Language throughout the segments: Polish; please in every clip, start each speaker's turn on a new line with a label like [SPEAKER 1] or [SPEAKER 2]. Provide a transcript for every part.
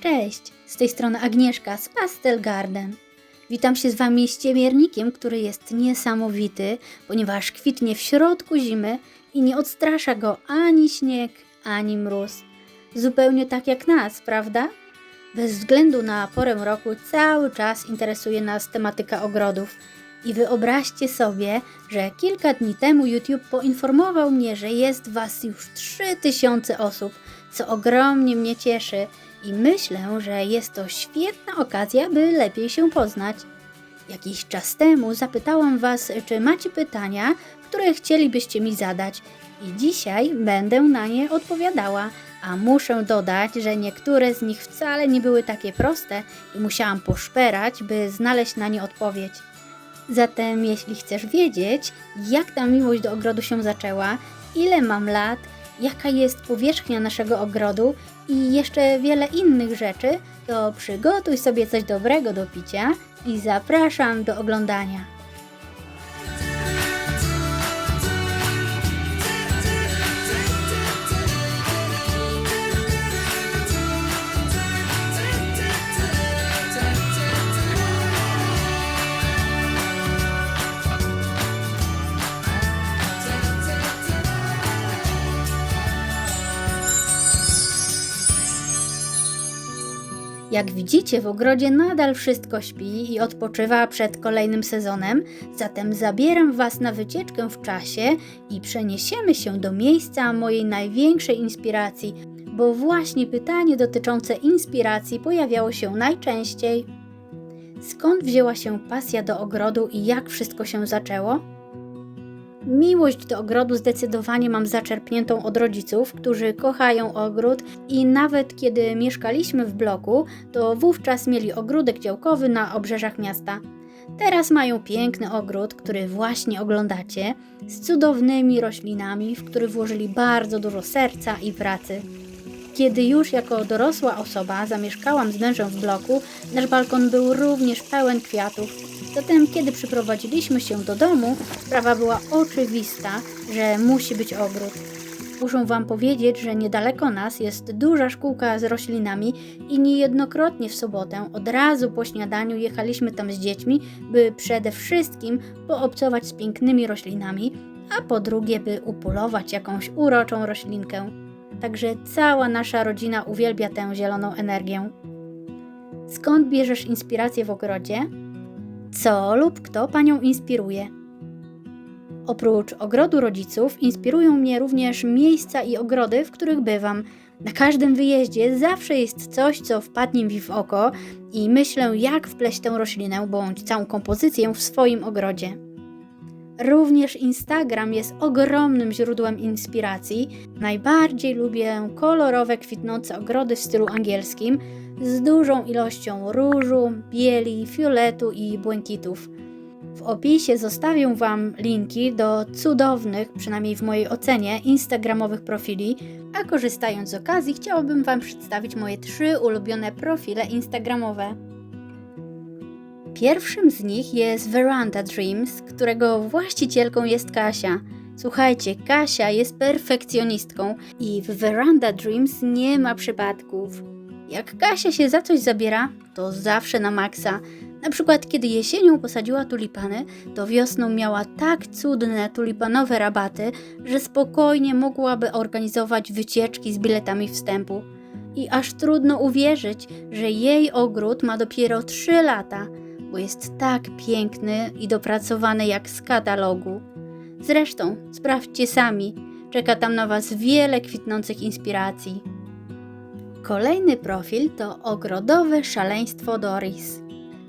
[SPEAKER 1] Cześć, z tej strony Agnieszka z Pastel Garden. Witam się z Wami z ciemiernikiem, który jest niesamowity, ponieważ kwitnie w środku zimy i nie odstrasza go ani śnieg, ani mróz. Zupełnie tak jak nas, prawda? Bez względu na porę roku cały czas interesuje nas tematyka ogrodów. I wyobraźcie sobie, że kilka dni temu YouTube poinformował mnie, że jest Was już 3000 osób, co ogromnie mnie cieszy i myślę, że jest to świetna okazja, by lepiej się poznać. Jakiś czas temu zapytałam Was, czy macie pytania, które chcielibyście mi zadać, i dzisiaj będę na nie odpowiadała. A muszę dodać, że niektóre z nich wcale nie były takie proste i musiałam poszperać, by znaleźć na nie odpowiedź. Zatem, jeśli chcesz wiedzieć, jak ta miłość do ogrodu się zaczęła, ile mam lat, jaka jest powierzchnia naszego ogrodu i jeszcze wiele innych rzeczy, to przygotuj sobie coś dobrego do picia i zapraszam do oglądania. Jak widzicie, w ogrodzie nadal wszystko śpi i odpoczywa przed kolejnym sezonem, zatem zabieram Was na wycieczkę w czasie i przeniesiemy się do miejsca mojej największej inspiracji, bo właśnie pytanie dotyczące inspiracji pojawiało się najczęściej. Skąd wzięła się pasja do ogrodu i jak wszystko się zaczęło? Miłość do ogrodu zdecydowanie mam zaczerpniętą od rodziców, którzy kochają ogród i nawet kiedy mieszkaliśmy w bloku, to wówczas mieli ogródek działkowy na obrzeżach miasta. Teraz mają piękny ogród, który właśnie oglądacie, z cudownymi roślinami, w który włożyli bardzo dużo serca i pracy. Kiedy już jako dorosła osoba zamieszkałam z mężem w bloku, nasz balkon był również pełen kwiatów. Zatem, kiedy przyprowadziliśmy się do domu, sprawa była oczywista, że musi być ogród. Muszę Wam powiedzieć, że niedaleko nas jest duża szkółka z roślinami i niejednokrotnie w sobotę od razu po śniadaniu jechaliśmy tam z dziećmi, by przede wszystkim poobcować z pięknymi roślinami, a po drugie, by upolować jakąś uroczą roślinkę. Także cała nasza rodzina uwielbia tę zieloną energię. Skąd bierzesz inspirację w ogrodzie? Co lub kto panią inspiruje? Oprócz ogrodu rodziców inspirują mnie również miejsca i ogrody, w których bywam. Na każdym wyjeździe zawsze jest coś, co wpadnie mi w oko i myślę, jak wpleść tę roślinę bądź całą kompozycję w swoim ogrodzie. Również Instagram jest ogromnym źródłem inspiracji. Najbardziej lubię kolorowe, kwitnące ogrody w stylu angielskim z dużą ilością różu, bieli, fioletu i błękitów. W opisie zostawię Wam linki do cudownych, przynajmniej w mojej ocenie, instagramowych profili, a korzystając z okazji chciałabym Wam przedstawić moje trzy ulubione profile instagramowe. Pierwszym z nich jest Veranda Dreams, którego właścicielką jest Kasia. Słuchajcie, Kasia jest perfekcjonistką i w Veranda Dreams nie ma przypadków. Jak Kasia się za coś zabiera, to zawsze na maksa. Na przykład, kiedy jesienią posadziła tulipany, to wiosną miała tak cudne tulipanowe rabaty, że spokojnie mogłaby organizować wycieczki z biletami wstępu. I aż trudno uwierzyć, że jej ogród ma dopiero 3 lata, bo jest tak piękny i dopracowany jak z katalogu. Zresztą, sprawdźcie sami, czeka tam na Was wiele kwitnących inspiracji. Kolejny profil to ogrodowe szaleństwo Doris.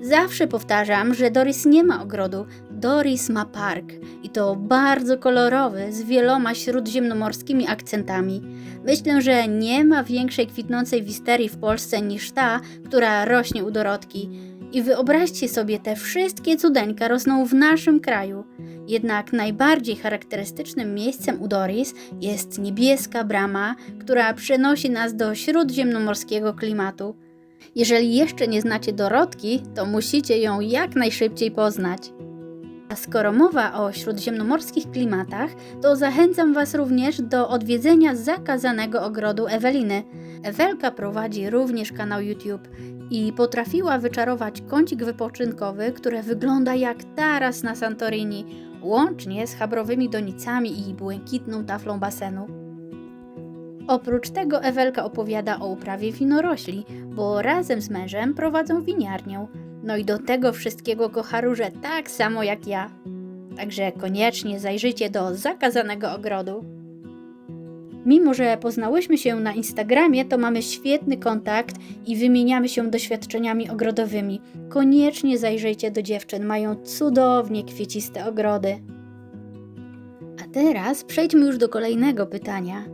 [SPEAKER 1] Zawsze powtarzam, że Doris nie ma ogrodu, Doris ma park i to bardzo kolorowy, z wieloma śródziemnomorskimi akcentami. Myślę, że nie ma większej kwitnącej wisterii w Polsce niż ta, która rośnie u Dorotki. I wyobraźcie sobie, te wszystkie cudeńka rosną w naszym kraju. Jednak najbardziej charakterystycznym miejscem u Doris jest niebieska brama, która przenosi nas do śródziemnomorskiego klimatu. Jeżeli jeszcze nie znacie Dorotki, to musicie ją jak najszybciej poznać. A skoro mowa o śródziemnomorskich klimatach, to zachęcam Was również do odwiedzenia zakazanego ogrodu Eweliny. Ewelka prowadzi również kanał YouTube i potrafiła wyczarować kącik wypoczynkowy, który wygląda jak taras na Santorini, łącznie z habrowymi donicami i błękitną taflą basenu. Oprócz tego Ewelka opowiada o uprawie winorośli, bo razem z mężem prowadzą winiarnię. No i do tego wszystkiego kocha róże tak samo jak ja. Także koniecznie zajrzyjcie do zakazanego ogrodu. Mimo, że poznałyśmy się na Instagramie, to mamy świetny kontakt i wymieniamy się doświadczeniami ogrodowymi. Koniecznie zajrzyjcie do dziewczyn, mają cudownie kwieciste ogrody. A teraz przejdźmy już do kolejnego pytania.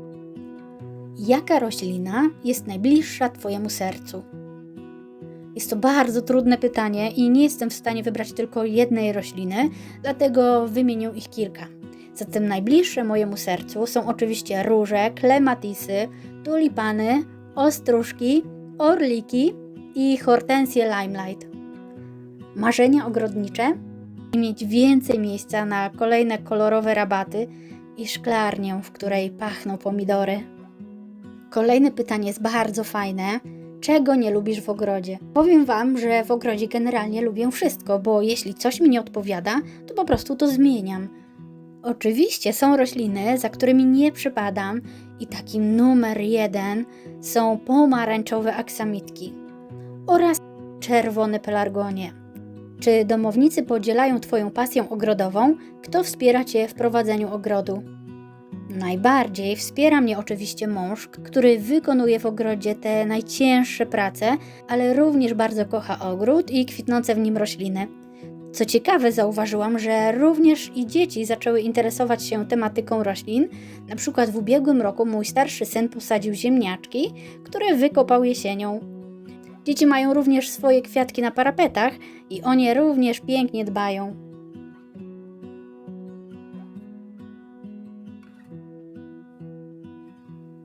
[SPEAKER 1] Jaka roślina jest najbliższa Twojemu sercu? Jest to bardzo trudne pytanie i nie jestem w stanie wybrać tylko jednej rośliny, dlatego wymienię ich kilka. Zatem najbliższe mojemu sercu są oczywiście róże, klematisy, tulipany, ostróżki, orliki i hortensje limelight. Marzenia ogrodnicze? Mieć więcej miejsca na kolejne kolorowe rabaty i szklarnię, w której pachną pomidory. Kolejne pytanie jest bardzo fajne. Czego nie lubisz w ogrodzie? Powiem Wam, że w ogrodzie generalnie lubię wszystko, bo jeśli coś mi nie odpowiada, to po prostu to zmieniam. Oczywiście są rośliny, za którymi nie przypadam i takim numer jeden są pomarańczowe aksamitki oraz czerwone pelargonie. Czy domownicy podzielają Twoją pasję ogrodową? Kto wspiera Cię w prowadzeniu ogrodu? Najbardziej wspiera mnie oczywiście mąż, który wykonuje w ogrodzie te najcięższe prace, ale również bardzo kocha ogród i kwitnące w nim rośliny. Co ciekawe, zauważyłam, że również i dzieci zaczęły interesować się tematyką roślin. Na przykład w ubiegłym roku mój starszy syn posadził ziemniaczki, które wykopał jesienią. Dzieci mają również swoje kwiatki na parapetach i o nie również pięknie dbają.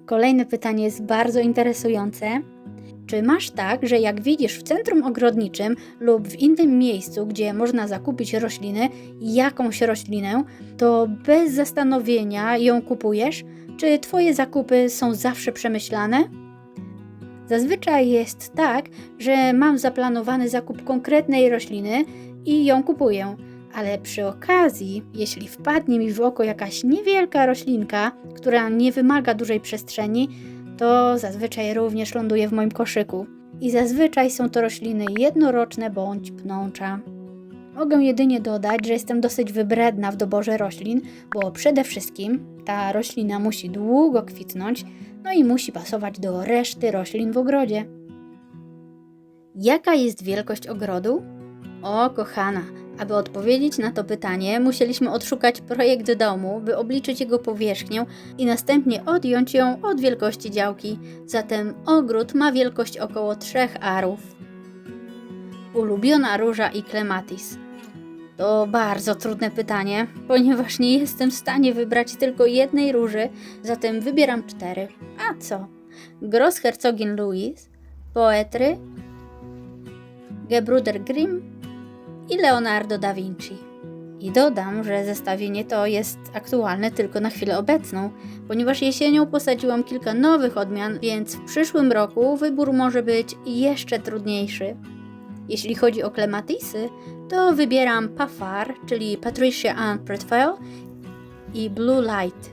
[SPEAKER 1] Kolejne pytanie jest bardzo interesujące. Czy masz tak, że jak widzisz w centrum ogrodniczym lub w innym miejscu, gdzie można zakupić rośliny, jakąś roślinę, to bez zastanowienia ją kupujesz? Czy Twoje zakupy są zawsze przemyślane? Zazwyczaj jest tak, że mam zaplanowany zakup konkretnej rośliny i ją kupuję, ale przy okazji, jeśli wpadnie mi w oko jakaś niewielka roślinka, która nie wymaga dużej przestrzeni, to zazwyczaj również ląduje w moim koszyku. I zazwyczaj są to rośliny jednoroczne bądź pnącza. Mogę jedynie dodać, że jestem dosyć wybredna w doborze roślin, bo przede wszystkim ta roślina musi długo kwitnąć, no i musi pasować do reszty roślin w ogrodzie. Jaka jest wielkość ogrodu? O, kochana, aby odpowiedzieć na to pytanie, musieliśmy odszukać projekt domu, by obliczyć jego powierzchnię i następnie odjąć ją od wielkości działki. Zatem ogród ma wielkość około 3 arów. Ulubiona róża i klematis. To bardzo trudne pytanie, ponieważ nie jestem w stanie wybrać tylko jednej róży, zatem wybieram cztery. A co? Grossherzogin Louis, Poetry, Gebruder Grimm i Leonardo da Vinci. I dodam, że zestawienie to jest aktualne tylko na chwilę obecną, ponieważ jesienią posadziłam kilka nowych odmian, więc w przyszłym roku wybór może być jeszcze trudniejszy. Jeśli chodzi o klematisy, to wybieram Pafar, czyli Patricia Ann Pretfell i Blue Light.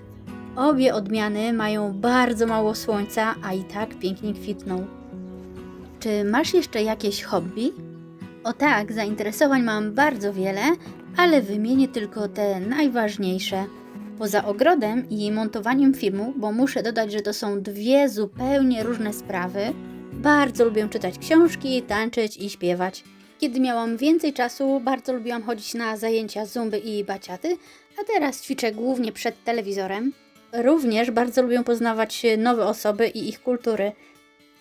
[SPEAKER 1] Obie odmiany mają bardzo mało słońca, a i tak pięknie kwitną. Czy masz jeszcze jakieś hobby? O tak, zainteresowań mam bardzo wiele, ale wymienię tylko te najważniejsze. Poza ogrodem i montowaniem filmu, bo muszę dodać, że to są dwie zupełnie różne sprawy, bardzo lubię czytać książki, tańczyć i śpiewać. Kiedy miałam więcej czasu, bardzo lubiłam chodzić na zajęcia zumby i baciaty, a teraz ćwiczę głównie przed telewizorem. Również bardzo lubię poznawać nowe osoby i ich kultury,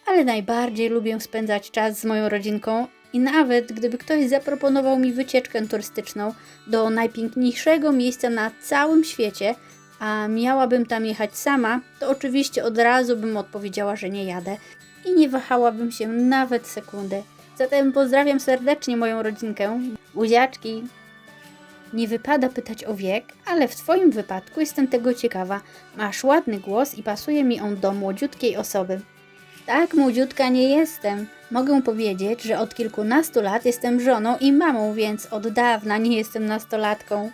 [SPEAKER 1] ale najbardziej lubię spędzać czas z moją rodzinką i nawet gdyby ktoś zaproponował mi wycieczkę turystyczną do najpiękniejszego miejsca na całym świecie, a miałabym tam jechać sama, to oczywiście od razu bym odpowiedziała, że nie jadę i nie wahałabym się nawet sekundy. Zatem pozdrawiam serdecznie moją rodzinkę. Buziaczki! Nie wypada pytać o wiek, ale w Twoim wypadku jestem tego ciekawa. Masz ładny głos i pasuje mi on do młodziutkiej osoby. Tak, młodziutka nie jestem. Mogę powiedzieć, że od kilkunastu lat jestem żoną i mamą, więc od dawna nie jestem nastolatką.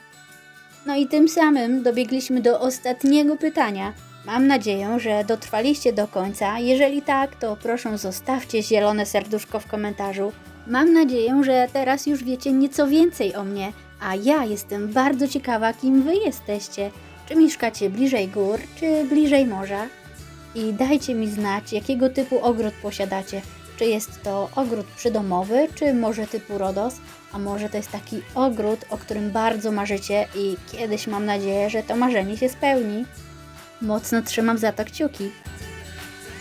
[SPEAKER 1] No i tym samym dobiegliśmy do ostatniego pytania. Mam nadzieję, że dotrwaliście do końca. Jeżeli tak, to proszę zostawcie zielone serduszko w komentarzu. Mam nadzieję, że teraz już wiecie nieco więcej o mnie, a ja jestem bardzo ciekawa, kim wy jesteście. Czy mieszkacie bliżej gór, czy bliżej morza? I dajcie mi znać, jakiego typu ogród posiadacie. Czy jest to ogród przydomowy, czy może typu RODOS, a może to jest taki ogród, o którym bardzo marzycie i kiedyś mam nadzieję, że to marzenie się spełni. Mocno trzymam za to kciuki.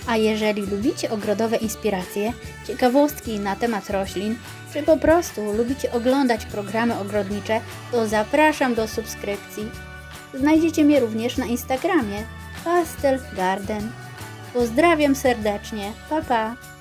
[SPEAKER 1] A jeżeli lubicie ogrodowe inspiracje, ciekawostki na temat roślin, czy po prostu lubicie oglądać programy ogrodnicze, to zapraszam do subskrypcji. Znajdziecie mnie również na Instagramie Pastel Garden. Pozdrawiam serdecznie. Pa pa!